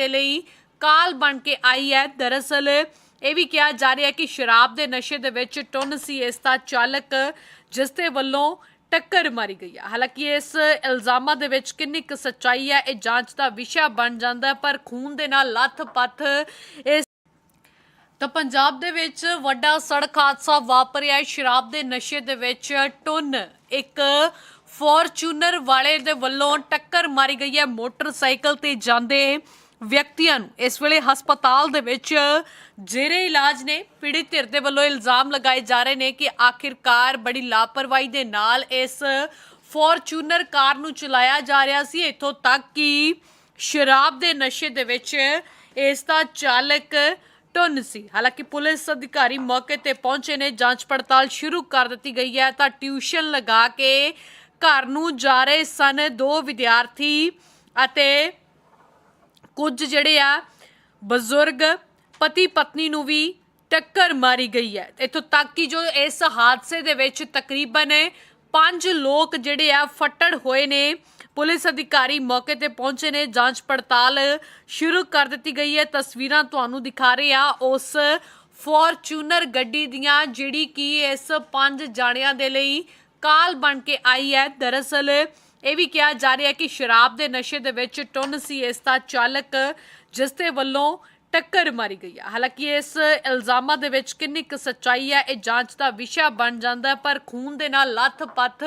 ਦੇ ਲਈ ਕਾਲ ਬਣ ਕੇ ਆਈ ਹੈ। ਦਰਅਸਲ ਇਹ ਵੀ ਕਿਹਾ ਜਾ ਰਿਹਾ ਹੈ ਕਿ ਸ਼ਰਾਬ ਦੇ ਨਸ਼ੇ ਦੇ ਵਿੱਚ ਟੁੰਨ ਸੀ, ਇਸ ਦਾ ਚਾਲਕ ਜਿਸ ਦੇ ਵੱਲੋਂ ਟੱਕਰ ਮਾਰੀ ਗਈ ਹੈ। ਹਾਲਾਂਕਿ ਇਸ ਇਲਜ਼ਾਮਾਂ ਦੇ ਵਿੱਚ ਕਿੰਨੀ ਕੁ ਸੱਚਾਈ ਹੈ, ਇਹ ਜਾਂਚ ਦਾ ਵਿਸ਼ਾ ਬਣ ਜਾਂਦਾ ਪਰ ਖੂਨ ਦੇ ਨਾਲ ਲੱਥ-ਪੱਥ ਇਸ ਤਾਂ ਪੰਜਾਬ ਦੇ ਵਿੱਚ ਵੱਡਾ ਸੜਕ ਹਾਦਸਾ ਵਾਪਰਿਆ ਸ਼ਰਾਬ ਦੇ ਨਸ਼ੇ ਦੇ ਵਿੱਚ ਟੁੰਨ ਇੱਕ ਫੋਰਚੂਨਰ ਵਾਲੇ ਦੇ ਵੱਲੋਂ ਟੱਕਰ ਮਾਰੀ ਗਈ ਹੈ। ਮੋਟਰਸਾਈਕਲ ਤੇ ਜਾਂਦੇ ਵਿਅਕਤੀਆਂ ਨੂੰ ਇਸ ਵੇਲੇ ਹਸਪਤਾਲ ਦੇ ਵਿੱਚ ਜੇਰੇ ਇਲਾਜ ਨੇ ਪੀੜਿਤ ਧਿਰ ਦੇ ਵੱਲੋਂ ਇਲਜ਼ਾਮ ਲਗਾਏ ਜਾ ਰਹੇ ਨੇ ਕਿ ਆਖਿਰਕਾਰ ਬੜੀ ਲਾਪਰਵਾਹੀ ਦੇ ਨਾਲ ਇਸ ਫੋਰਚੂਨਰ ਕਾਰ ਨੂੰ ਚਲਾਇਆ ਜਾ ਰਿਹਾ ਸੀ। ਇੱਥੋਂ ਤੱਕ ਕਿ ਸ਼ਰਾਬ ਦੇ ਨਸ਼ੇ ਦੇ ਵਿੱਚ ਇਸ ਦਾ ਚਾਲਕ ਟੁੰਨ ਸੀ। ਹਾਲਾਂਕਿ ਪੁਲਿਸ ਅਧਿਕਾਰੀ ਮੌਕੇ ਤੇ ਪਹੁੰਚੇ ਨੇ, ਜਾਂਚ ਪੜਤਾਲ ਸ਼ੁਰੂ ਕਰ ਦਿੱਤੀ ਗਈ ਹੈ। ਤਾਂ ਟਿਊਸ਼ਨ ਲਗਾ ਕੇ ਘਰ ਨੂੰ ਜਾ ਰਹੇ ਸਨ ਦੋ ਵਿਦਿਆਰਥੀ ਅਤੇ ਕੁਝ ਜਿਹੜੇ ਆ, ਬਜ਼ੁਰਗ ਪਤੀ ਪਤਨੀ ਨੂੰ ਵੀ ਟੱਕਰ ਮਾਰੀ ਗਈ ਹੈ। ਇੱਥੋਂ ਤੱਕ ਕਿ ਜੋ ਇਸ ਹਾਦਸੇ ਦੇ ਵਿੱਚ ਤਕਰੀਬਨ ਪੰਜ ਲੋਕ ਜਿਹੜੇ ਆ ਫੱਟੜ ਹੋਏ ਨੇ, ਪੁਲਿਸ ਅਧਿਕਾਰੀ ਮੌਕੇ ਤੇ ਪਹੁੰਚੇ ਨੇ, ਜਾਂਚ ਪੜਤਾਲ ਸ਼ੁਰੂ ਕਰ ਦਿੱਤੀ ਗਈ ਹੈ। ਤਸਵੀਰਾਂ ਤੁਹਾਨੂੰ ਦਿਖਾ ਰਹੇ ਆ ਉਸ ਫੋਰਚੂਨਰ ਗੱਡੀ ਦੀਆਂ, ਜਿਹੜੀ ਕਿ ਇਸ ਪੰਜ ਜਾਣਿਆਂ ਦੇ ਲਈ ਕਾਲ ਬਣ ਕੇ ਆਈ ਹੈ। ਦਰਅਸਲ ਇਹ ਵੀ ਕਿਹਾ ਜਾ ਰਿਹਾ ਕਿ ਸ਼ਰਾਬ ਦੇ ਨਸ਼ੇ ਦੇ ਵਿੱਚ ਟੁੰਨ ਸੀ, ਇਸ ਦਾ ਚਾਲਕ ਜਿਸ ਦੇ ਵੱਲੋਂ ਟੱਕਰ ਮਾਰੀ ਗਈ ਹੈ ਹਾਲਾਂਕਿ ਇਸ ਇਲਜ਼ਾਮਾਂ ਦੇ ਵਿੱਚ ਕਿੰਨੀ ਕੁ ਸੱਚਾਈ ਹੈ, ਇਹ ਜਾਂਚ ਦਾ ਵਿਸ਼ਾ ਬਣ ਜਾਂਦਾ ਪਰ ਖੂਨ ਦੇ ਨਾਲ ਲੱਥ-ਪੱਥ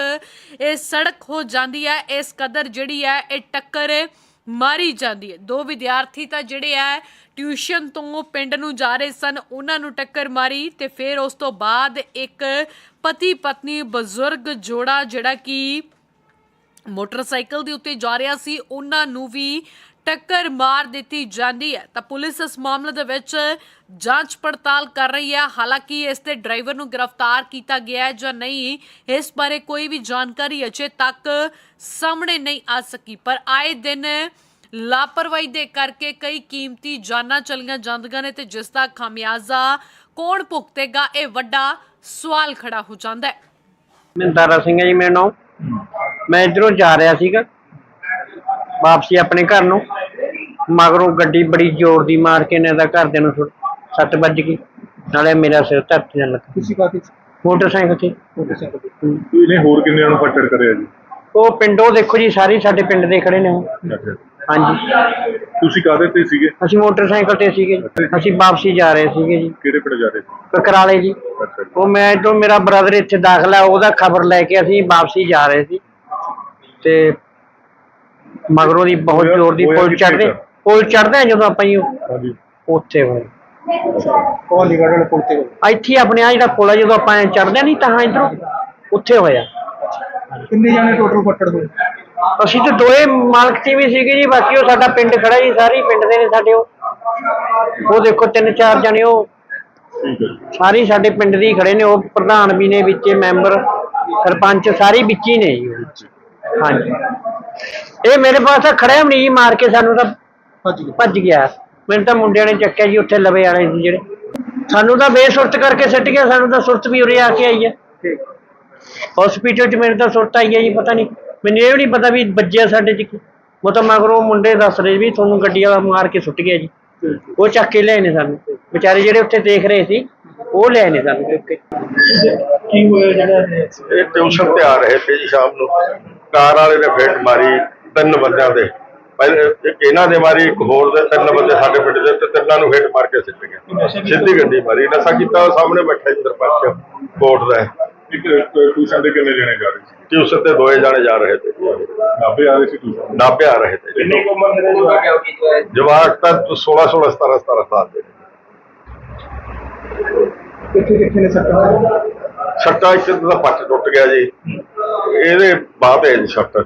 ਇਹ ਸੜਕ ਹੋ ਜਾਂਦੀ ਹੈ। ਇਸ ਕਦਰ ਜਿਹੜੀ ਹੈ, ਇਹ ਟੱਕਰ ਮਾਰੀ ਜਾਂਦੀ ਹੈ। ਦੋ ਵਿਦਿਆਰਥੀ ਤਾਂ ਜਿਹੜੇ ਹੈ ਟਿਊਸ਼ਨ ਤੋਂ ਪਿੰਡ ਨੂੰ ਜਾ ਰਹੇ ਸਨ, ਉਹਨਾਂ ਨੂੰ ਟੱਕਰ ਮਾਰੀ ਤੇ ਫਿਰ ਉਸ ਤੋਂ ਬਾਅਦ ਇੱਕ ਪਤੀ ਪਤਨੀ ਬਜ਼ੁਰਗ ਜੋੜਾ ਜਿਹੜਾ ਕਿ ਮੋਟਰਸਾਈਕਲ ਦੇ ਉੱਤੇ ਜਾ ਰਿਹਾ ਸੀ, ਉਹਨਾਂ ਨੂੰ ਵੀ ਟੱਕਰ ਮਾਰ ਦਿੱਤੀ ਜਾਂਦੀ ਹੈ। ਤਾਂ ਪੁਲਿਸ ਇਸ ਮਾਮਲੇ ਦੇ ਵਿੱਚ ਜਾਂਚ ਪੜਤਾਲ ਕਰ ਰਹੀ ਹੈ। ਹਾਲਾਂਕਿ ਇਸ ਦੇ ਡਰਾਈਵਰ ਨੂੰ ਗ੍ਰਿਫਤਾਰ ਕੀਤਾ ਗਿਆ ਹੈ ਜਾਂ ਨਹੀਂ, ਇਸ ਬਾਰੇ ਕੋਈ ਵੀ ਜਾਣਕਾਰੀ ਅਜੇ ਤੱਕ ਸਾਹਮਣੇ ਨਹੀਂ ਆ ਸਕੀ। ਪਰ ਆਏ ਦਿਨ ਲਾਪਰਵਾਹੀ ਦੇ ਕਰਕੇ ਕਈ ਕੀਮਤੀ ਜਾਨਾਂ ਚਲੀਆਂ ਜਾਂਦੀਆਂ ਨੇ ਤੇ ਜਿਸ ਦਾ ਖਾਮਿਆਜ਼ਾ ਕੌਣ ਭੁਗਤੇਗਾ, ਇਹ ਵੱਡਾ ਸਵਾਲ ਖੜਾ ਹੋ ਜਾਂਦਾ ਹੈ। ਮਹਿੰਦਾਰਾ ਸਿੰਘ ਹੈ ਜੀ, ਮੇਰਾ ਨਾਮ। ਮੈਂ ਇਧਰੋਂ ਜਾ ਰਿਹਾ ਸੀਗਾ। ਵਾਪਸੀ ਆਪਣੇ ਘਰ ਨੂੰ। ਮਗਰੋਂ ਗੱਡੀ ਬੜੀ ਜ਼ੋਰ ਦੀ ਮਾਰ ਕੇ ਨੇ ਦਾ ਘਰਦਿਆਂ ਨੂੰ ਸੁੱਟ- ਸੱਟ ਵੱਜ ਗਈ। ਨਾਲੇ ਮੇਰਾ ਸਿਰ ਧਰਤੀ ਨਾਲ ਲੱਗਾ ਤੁਸੀਂ ਕਾਹਦੇ ਮੋਟਰਸਾਈਕਲ ਤੇ। ਮੋਟਰਸਾਈਕਲ ਤੇ। ਇਹਨੇ ਹੋਰ ਕਿੰਨਿਆਂ ਨੂੰ ਫੱਟੜ ਕਰਿਆ ਜੀ? ਉਹ ਪਿੰਡੋਂ ਦੇਖੋ ਜੀ ਸਾਰੇ ਸਾਡੇ ਪਿੰਡ ਦੇ ਖੜੇ ਨੇ ਉਹ। ਹਾਂਜੀ। ਤੁਸੀਂ ਕਾਹਦੇ ਤੇ ਸੀਗੇ? ਅਸੀਂ ਮੋਟਰਸਾਈਕਲ ਤੇ ਸੀਗੇ ਜੀ। ਅਸੀਂ ਵਾਪਸੀ ਜਾ ਰਹੇ ਸੀਗੇ ਜੀ। ਕਿਹੜੇ ਪਿੰਡ ਜਾ ਰਹੇ ਸੀ? ਕਕਰਾਲੇ ਜੀ। ਅੱਛਾ ਜੀ। ਉਹ ਮੈਂ ਇਧਰੋਂ ਮੇਰਾ ਬ੍ਰਦਰ ਇੱਥੇ ਦਾਖਲਾ ਉਹਦਾ ਖਬਰ ਲੈ ਕੇ ਅਸੀਂ ਵਾਪਸੀ ਜਾ ਰਹੇ ਸੀ। ਤੇ ਮਗਰੋਂ ਦੀ ਬਹੁਤ ਹੋਇਆ- ਜ਼ੋਰ ਦੀ ਹੋਇਆ ਪੁਲ ਕਿੱਥੇ ਚੜਦੇ? ਪੁਲ ਚੜਦੇ ਆ ਜਦੋਂ ਆਪਾਂ ਜੀ ਉਹ- ਹਾਂਜੀ। ਉੱਥੇ ਹੋਏ। ਕੌਣ ਨਿਗੜਨ ਪੁੱਲ ਤੇ ਇੱਥੇ ਹੀ ਆਪਣੇ ਆ ਜਿਹੜਾ ਪੁਲ ਆ ਜਦੋਂ ਆਪਾਂ ਚੜਦੇ ਨਹੀਂ ਤਾਂ ਇਧਰੋਂ ਉੱਥੇ ਹੋਇਆ। ਕਿੰਨੇ ਜਾਣੇ ਟੋਟਲ ਫੱਟੜ ਹੋਏ? ਅਸੀਂ ਤੇ ਦੋਏ ਮਾਲਕ ਤੇ ਵੀ ਸੀਗੇ ਜੀ ਬਾਕੀ ਉਹ ਸਾਡਾ ਪਿੰਡ ਖੜਾ ਜੀ ਸਾਰੇ ਹੀ ਪਿੰਡ ਦੇ ਨੇ ਸਾਡੇ ਉਹ। ਉਹ ਦੇਖੋ ਤਿੰਨ ਚਾਰ ਜਣੇ ਉਹ ਠੀਕ ਹੈ ਜੀ। ਸਾਰੇ ਹੀ ਸਾਡੇ ਪਿੰਡ ਦੇ ਹੀ ਖੜੇ ਨੇ ਉਹ ਪ੍ਰਧਾਨ ਵੀ ਨੇ ਵਿੱਚੇ ਮੈਂਬਰ ਸਰਪੰਚ ਸਾਰੇ ਹੀ ਵਿੱਚ ਹੀ ਨੇ ਜੀ ਉਹ। ਹਾਂਜੀ। ਇਹ ਮੇਰੇ ਪਾਸ ਤਾਂ ਖੜਿਆ ਵੀ ਨਹੀਂ ਜੀ ਮਾਰ ਕੇ ਸਾਨੂੰ ਤਾਂ ਹਾਂਜੀ ਭੱਜ ਗਿਆ। ਮੈਨੂੰ ਤਾਂ ਮੁੰਡਿਆਂ ਨੇ ਚੱਕਿਆ ਜੀ ਉੱਥੇ ਲਵੇ ਵਾਲੇ ਸੀ ਜਿਹੜੇ। ਸਾਨੂੰ ਤਾਂ ਬੇਸੁਰਤ ਕਰਕੇ ਸਿੱਟ ਗਿਆ ਸਾਨੂੰ ਤਾਂ ਸੁਰਤ ਵੀ ਉਰੇ ਆ ਕੇ ਆਈ ਹੈ ਹਸਪੀਟਲ 'ਚ ਮੇਰੇ ਤਾਂ ਸੁਰਤ ਆਈ ਹੈ ਜੀ ਪਤਾ ਨਹੀਂ ਮੈਨੂੰ ਇਹ ਵੀ ਨਹੀਂ ਪਤਾ ਵੀ ਵੱਜਿਆ ਸਾਡੇ 'ਚ ਕੀ। ਉਹ ਤਾਂ ਮਗਰੋਂ ਮੁੰਡੇ ਦੱਸ ਰਹੇ ਵੀ ਤੁਹਾਨੂੰ ਗੱਡੀ ਵਾਲਾ ਮਾਰ ਕੇ ਸੁੱਟ ਗਿਆ ਜੀ। ਉਹ ਚੱਕ ਕੇ ਲਿਆਏ ਨੇ ਸਾਨੂੰ। ਵਿਚਾਰੇ ਜਿਹੜੇ ਉੱਥੇ ਦੇਖ ਰਹੇ ਸੀ ਉਹ ਲਿਆਏ ਨੇ ਸਾਨੂੰ ਚੁੱਕ ਕੇ। ਕੀ ਹੋਇਆ ਜਿਹੜਾ ਇਹ? ਟਿਊਸ਼ਨ ਤੇ ਆ ਰਹੇ ਸੀ ਜੀ ਸ਼ਾਮ ਨੂੰ। ਕਾਰ ਵਾਲੇ ਨੇ ਫੇਟ ਮਾਰੀ ਤਿੰਨ ਬੰਦਿਆਂ ਦੇ। ਪਹਿਲੇ ਇੱਕ ਇਹਨਾਂ ਦੇ ਮਾਰੀ ਇੱਕ ਹੋਰ ਦੇ ਤਿੰਨ ਬੰਦੇ ਸਾਡੇ ਪਿੰਡ ਦੇ ਤੇ ਤਿੰਨਾਂ ਨੂੰ ਫੇਟ ਮਾਰ ਕੇ ਸਿੱਟ ਗਏ। ਸਿੱਧੀ ਗੱਡੀ ਮਾਰੀ ਨਸ਼ਾ ਕੀਤਾ ਸਾਹਮਣੇ ਬੈਠਾ ਜੀ ਸਰਪੰਚ ਕੋਟ ਦਾ। ਇੱਕ ਟਿਊਸ਼ਨ ਦੇ ਕਿੰਨੇ ਜਣੇ ਜਾ ਰਹੇ ਸੀ? ਟਿਊਸ਼ਨ ਤੇ ਦੋਏ ਜਾਣੇ ਜਾ ਰਹੇ ਤੇ ਨਾਭੇ ਆ ਰਹੇ ਸੀ ਟਿਊਸ਼ਨ? ਨਾਭੇ ਆ ਰਹੇ ਤੇ ਕਿੰਨੀ ਕੁ ਉਮਰ ਦੇ ਜਵਾਕ? ਜਵਾਕ ਤਾਂ 16 16 17 17 ਸਾਲ ਦੇ ਕਿੱਥੇ ਕਿੱਥੇ ਨੇ ਸੱਟਾਂ ਸੱਟਾ ਇੱਕ ਦਾ ਪੱਟ ਟੁੱਟ ਗਿਆ ਜੀ। ਇਹਦੇ ਬਾਅਦ ਹੈ ਜੀ ਸੱਟ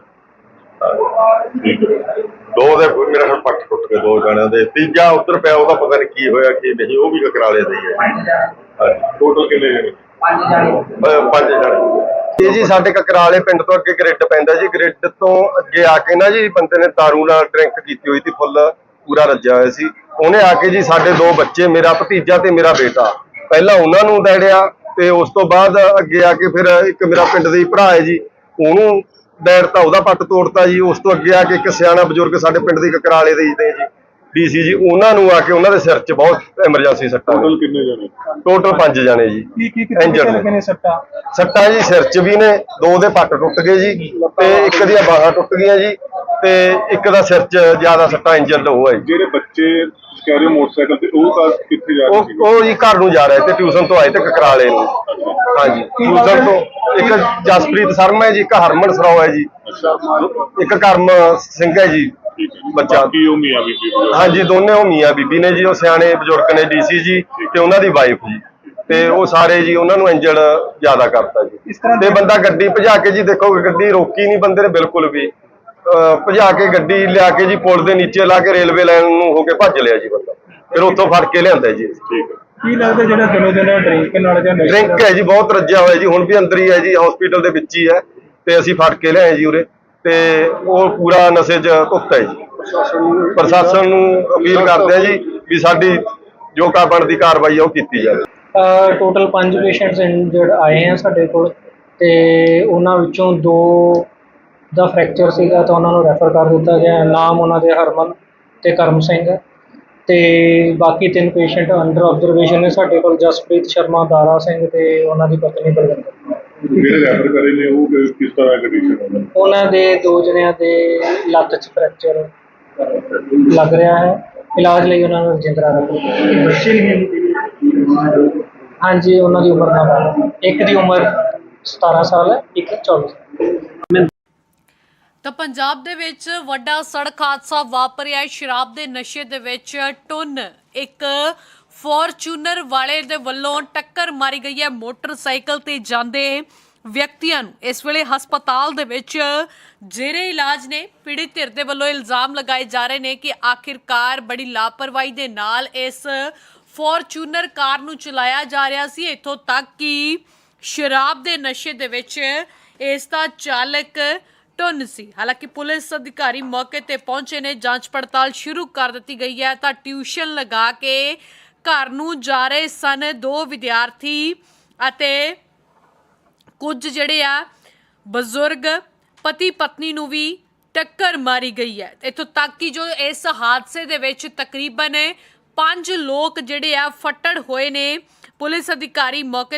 ਦੋ ਦੇ ਮੇਰਾ ਖਿਆਲ ਪੱਟ ਟੁੱਟ ਗਏ ਦੋ ਜਣਿਆਂ ਦੇ। ਤੀਜਾ ਉੱਧਰ ਪਿਆ ਉਹਦਾ ਪਤਾ ਨਹੀਂ ਕੀ ਹੋਇਆ ਕੀ ਨਹੀਂ ਉਹ ਵੀ ਕਕਰਾਲੇ ਦੇ ਹੀ ਹੈ। ਟੋਟਲ ਕਿੰਨੇ ਜਣੇ? ਅਹ ਪੰਜ ਜਣੇ। ਇਹ ਜੀ ਸਾਡੇ ਕਕਰਾਲੇ ਪਿੰਡ ਤੋਂ ਅੱਗੇ ਗ੍ਰਿਡ ਪੈਂਦਾ ਜੀ। ਗ੍ਰਿਡ ਤੋਂ ਅੱਗੇ ਆ ਕੇ ਨਾ ਜੀ ਬੰਦੇ ਨੇ ਦਾਰੂ ਨਾਲ ਡਰਿੰਕ ਕੀਤੀ ਹੋਈ ਸੀ ਫੁੱਲ ਪੂਰਾ ਰੱਜਿਆ ਹੋਇਆ ਸੀ। ਉਹਨੇ ਆ ਕੇ ਜੀ ਸਾਡੇ ਦੋ ਬੱਚੇ ਮੇਰਾ ਭਤੀਜਾ ਤੇ ਮੇਰਾ ਬੇਟਾ। ਪਹਿਲਾਂ ਉਹਨਾਂ ਨੂੰ ਦੈੜਿਆ ਤੇ ਉਸ ਤੋਂ ਬਾਅਦ ਅੱਗੇ ਆ ਕੇ ਫਿਰ ਇੱਕ ਮੇਰਾ ਪਿੰਡ ਦੇ ਹੀ ਭਰਾ ਹੈ ਜੀ, ਉਹਨੂੰ ਦੈੜਤਾ ਉਹਦਾ ਪੱਟ ਤੋੜਤਾ ਜੀ, ਉਸ ਤੋਂ ਅੱਗੇ ਆ ਕੇ ਇੱਕ ਸਿਆਣਾ ਬਜ਼ੁਰਗ ਸਾਡੇ ਪਿੰਡ ਦੀ ਕਕਰਾਲੇ ਦੇ ਜੀ। ਡੀਸੀ ਜੀ ਉਹਨਾਂ ਨੂੰ ਆ ਕੇ ਉਹਨਾਂ ਦੇ ਸਿਰ 'ਚ ਬਹੁਤ ਐਮਰਜੈਂਸੀ ਸੱਟਾਂ ਨੇ। ਟੋਟਲ ਕਿੰਨੇ ਜਣੇ? ਟੋਟਲ 5 ਜਾਣੇ ਜੀ। ਕੀ ਕੀ ਕਿੱਥੇ। ਲੱਗੇ ਨੇ ਸੱਟਾਂ? ਸੱਟਾਂ ਜੀ ਸਿਰ 'ਚ ਵੀ ਨੇ ਦੋ ਦੇ ਪੱਟ ਟੁੱਟ ਗਏ ਜੀ ਤੇ ਇੱਕ ਦੀਆਂ ਬਾਹਾਂ ਟੁੱਟ ਗਈਆਂ ਜੀ ਤੇ ਇੱਕ ਦਾ ਸਿਰ 'ਚ ਜ਼ਿਆਦਾ ਸੱਟਾਂ ਇੰਜਰਡ ਹੋਇਆ ਜੀ ਜਿਹੜੇ ਬੱਚੇ ਕਹਿ ਰਹੇ ਮੋਟਰਸਾਈਕਲ ਤੇ ਉਹ ਤਾਂ ਕਿੱਥੇ ਜਾ ਰਹੇ ਸੀ ਉਹ ਜੀ ਘਰ ਨੂੰ ਜਾ ਰਹੇ ਤੇ ਟਿਊਸ਼ਨ ਤੋਂ ਆਏ ਤੇ ਕਕਰਾਲੇ ਨੂੰ। ਹਾਂਜੀ। ਟਿਊਸ਼ਨ ਤੋਂ ਇੱਕ ਜਸਪ੍ਰੀਤ ਸ਼ਰਮਾ ਹੈ ਜੀ ਇੱਕ ਹਰਮਨ ਸਰਾਓ ਹੈ ਜੀ। ਇੱਕ ਕਰਮ ਸਿੰਘ ਹੈ ਜੀ। ਬੱਚਾ ਬਾਕੀ ਉਹ ਮੀਆਂ ਬੀਬੀ ਵੀ ਆ। ਹਾਂਜੀ ਦੋਨੇ ਉਹ ਮੀਆਂ ਬੀਬੀ ਨੇ ਜੀ ਉਹ ਸਿਆਣੇ ਬਜ਼ੁਰਗ ਨੇ ਡੀਸੀ ਜੀ ਤੇ ਉਹਨਾਂ ਦੀ ਵਾਈਫ ਜੀ। ਤੇ ਉਹ ਸਾਰੇ ਜੀ ਉਹਨਾਂ ਨੂੰ ਇੰਜਣ ਜ਼ਿਆਦਾ ਕਰਤਾ ਜੀ। ਇਸ ਤਰ੍ਹਾਂ ਤੇ ਬੰਦਾ ਗੱਡੀ ਭਜਾ ਕੇ ਜੀ ਦੇਖੋ ਗੱਡੀ ਰੋਕੀ ਨਹੀਂ ਬੰਦੇ ਨੇ ਬਿਲਕੁਲ ਵੀ। ਅਹ ਭਜਾ ਕੇ ਗੱਡੀ ਲਿਆ ਕੇ ਜੀ ਪੁਲ ਦੇ ਨੀਚੇ ਲਾ ਕੇ ਰੇਲਵੇ ਲਾਈਨ ਨੂੰ ਹੋ ਕੇ ਭੱਜ ਲਿਆ ਜੀ ਬੰਦਾ। ਫਿਰ ਉੱਥੋਂ ਫੜ ਕੇ ਲਿਆਂਦਾ ਜੀ। ਠੀਕ ਹੈ। ਕੀ ਲੱਗਦਾ ਜਿਹੜਾ ਦਿਨੋ ਦਿਨ ਡਰਿੰਕ ਨਾਲ ਜਾਂ ਨਸ਼ੇ ਡਰਿੰਕ ਹੈ ਜੀ ਬਹੁਤ ਰੱਜਿਆ ਹੋਇਆ ਜੀ। ਹੁਣ ਵੀ ਅੰਦਰ ਹੀ ਹੈ ਜੀ ਹਸਪੀਟਲ ਦੇ ਵਿੱਚ ਹੀ ਹੈ। ਤੇ ਅਸੀਂ ਫੜ ਕੇ ਲਿਆਏ ਜੀ ਉਰੇ। ਤੇ ਉਹ ਪੂਰਾ ਨਸ਼ੇ 'ਚ ਧੁੱਤ ਹੈ ਜੀ। ਪ੍ਰਸ਼ਾਸਨ ਨੂੰ ਅਪੀਲ ਕਰਦੇ ਆ ਜੀ ਵੀ ਸਾਡੀ ਜੋ ਕਾ ਬਣਦੀ ਕਾਰਵਾਈ ਆ ਉਹ ਕੀਤੀ ਜਾਵੇ। ਟੋਟਲ 5 ਪੇਸ਼ੈਂਟਸ ਇੰਜਰਡ ਆਏ ਆ ਸਾਡੇ ਕੋਲ ਤੇ ਉਹਨਾਂ ਵਿੱਚੋਂ ਦੋ ਦਾ ਫ੍ਰੈਕਚਰ ਸੀਗਾ ਤਾਂ ਉਹਨਾਂ ਨੂੰ ਰੈਫਰ ਕਰ ਦਿੱਤਾ ਗਿਆ। ਨਾਮ ਉਹਨਾਂ ਦੇ ਹਰਮਨ ਤੇ ਕਰਮ ਸਿੰਘ ਹੈ ਤੇ ਬਾਕੀ ਤਿੰਨ ਪੇਸ਼ੈਂਟ ਅੰਡਰ ਆਬਜ਼ਰਵੇਸ਼ਨ ਨੇ ਸਾਡੇ ਕੋਲ। ਜਸਪ੍ਰੀਤ ਸ਼ਰਮਾ, ਦਾਰਾ ਸਿੰਘ ਤੇ ਉਹਨਾਂ ਦੀ ਪਤਨੀ ਬਲਵਿੰਦਰ। ਜਿਹੜੇ ਰੈਫਰ ਕਰੇ ਨੇ ਉਹ ਕਿ- ਕਿਸ ਤਰ੍ਹਾਂ ਕੰਡੀਸ਼ਨ ਉਹਨਾਂ ਦੀ ਉਹਨਾਂ ਦੇ ਦੋ ਜਣਿਆਂ ਦੇ ਲੱਤ 'ਚ ਫ੍ਰੈਕਚਰ ਲੱਗ ਰਿਹਾ ਹੈ। ਇਲਾਜ ਲਈ ਉਹਨਾਂ ਨੂੰ ਰਜਿੰਦਰਾ ਹਾਂਜੀ ਉਹਨਾਂ ਦੀ ਉਮਰ ਨਾਲ। ਇੱਕ ਦੀ ਉਮਰ 17 ਸਾਲ ਹੈ ਇੱਕ 24 ਸਾਲ। ਤਾਂ ਪੰਜਾਬ ਦੇ ਵਿੱਚ ਵੱਡਾ ਸੜਕ ਹਾਦਸਾ ਵਾਪਰਿਆ ਹੈ। ਸ਼ਰਾਬ ਦੇ ਨਸ਼ੇ ਦੇ ਵਿੱਚ ਟੁੰਨ ਇੱਕ ਫੋਰਚੂਨਰ ਵਾਲੇ ਦੇ ਵੱਲੋਂ ਟੱਕਰ ਮਾਰੀ ਗਈ ਹੈ ਮੋਟਰਸਾਈਕਲ ਤੇ ਜਾਂਦੇ ਵਿਅਕਤੀਆਂ ਨੂੰ। ਇਸ ਵੇਲੇ ਹਸਪਤਾਲ ਦੇ ਵਿੱਚ ਜੇਰੇ ਇਲਾਜ ਨੇ ਪੀੜਿਤ ਧਿਰ ਦੇ ਵੱਲੋਂ ਇਲਜ਼ਾਮ ਲਗਾਏ ਜਾ ਰਹੇ ਨੇ ਕਿ ਆਖਿਰਕਾਰ ਬੜੀ ਲਾਪਰਵਾਹੀ ਦੇ ਨਾਲ ਇਸ ਫੋਰਚੂਨਰ ਕਾਰ ਨੂੰ ਚਲਾਇਆ ਜਾ ਰਿਹਾ ਸੀ। ਇੱਥੋਂ ਤੱਕ ਕਿ ਸ਼ਰਾਬ ਦੇ ਨਸ਼ੇ ਦੇ ਵਿੱਚ ਇਸ ਦਾ ਚਾਲਕ ਟੁੰਨ ਸੀ। ਹਾਲਾਂਕਿ ਪੁਲਿਸ ਅਧਿਕਾਰੀ ਮੌਕੇ ਤੇ ਪਹੁੰਚੇ ਨੇ। ਜਾਂਚ ਪੜਤਾਲ ਸ਼ੁਰੂ ਕਰ ਦਿੱਤੀ ਗਈ ਹੈ। ਤਾਂ ਟਿਊਸ਼ਨ ਲਗਾ ਕੇ ਘਰ ਨੂੰ ਜਾ ਰਹੇ ਸਨ ਦੋ ਵਿਦਿਆਰਥੀ ਅਤੇ ਕੁਝ ਜਿਹੜੇ ਆ ਬਜ਼ੁਰਗ ਪਤੀ ਪਤਨੀ ਨੂੰ ਵੀ ਟੱਕਰ ਮਾਰੀ ਗਈ ਹੈ। ਇੱਥੋਂ ਤੱਕ ਕਿ ਜੋ ਇਸ ਹਾਦਸੇ ਦੇ ਵਿੱਚ ਤਕਰੀਬਨ ਪੰਜ ਲੋਕ ਜਿਹੜੇ ਆ ਫੱਟੜ ਹੋਏ ਨੇ। ਪੁਲਿਸ ਅਧਿਕਾਰੀ ਮੌਕੇ